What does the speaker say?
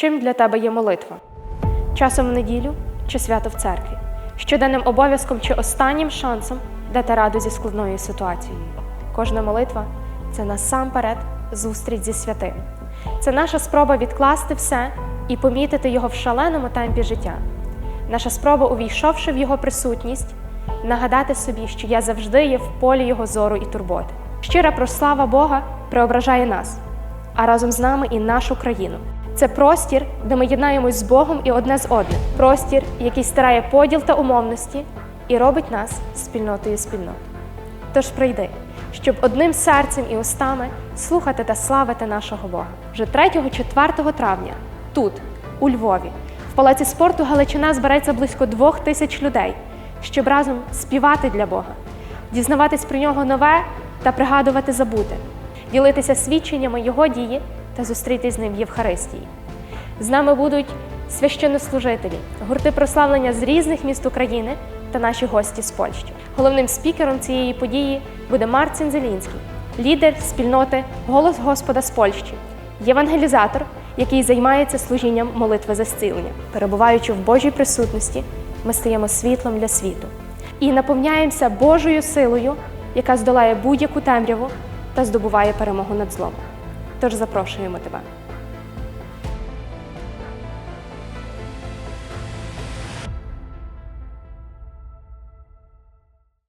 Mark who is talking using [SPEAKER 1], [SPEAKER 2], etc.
[SPEAKER 1] Чим для тебе є молитва? Часом в неділю чи свято в церкві? Щоденним обов'язком чи останнім шансом дати раду зі складною ситуацією? Кожна молитва це насамперед зустріч зі святим. Це наша спроба відкласти все і помітити його в шаленому темпі життя. Наша спроба, увійшовши в його присутність, нагадати собі, що я завжди є в полі його зору і турботи. Щира прослава Бога преображає нас, а разом з нами і нашу країну. Це простір, де ми єднаємось з Богом і одне з одним. Простір, який стирає поділ та умовності і робить нас спільнотою спільнот. Тож прийди, щоб одним серцем і устами слухати та славити нашого Бога. Вже 3-4 травня, тут, у Львові, в палаці спорту Галичина збереться близько двох тисяч людей, щоб разом співати для Бога, дізнаватись про нього нове та пригадувати забуте, ділитися свідченнями Його дії та зустрітись з ним в Євхаристії. З нами будуть священнослужителі, гурти прославлення з різних міст України та наші гості з Польщі. Головним спікером цієї події буде Марцин Зелінський, лідер спільноти Голос Господа з Польщі, євангелізатор, який займається служінням молитви за зцілення. Перебуваючи в Божій присутності, ми стаємо світлом для світу і наповняємося Божою силою, яка здолає будь-яку темряву та здобуває перемогу над злом. Тож запрошуємо тебе.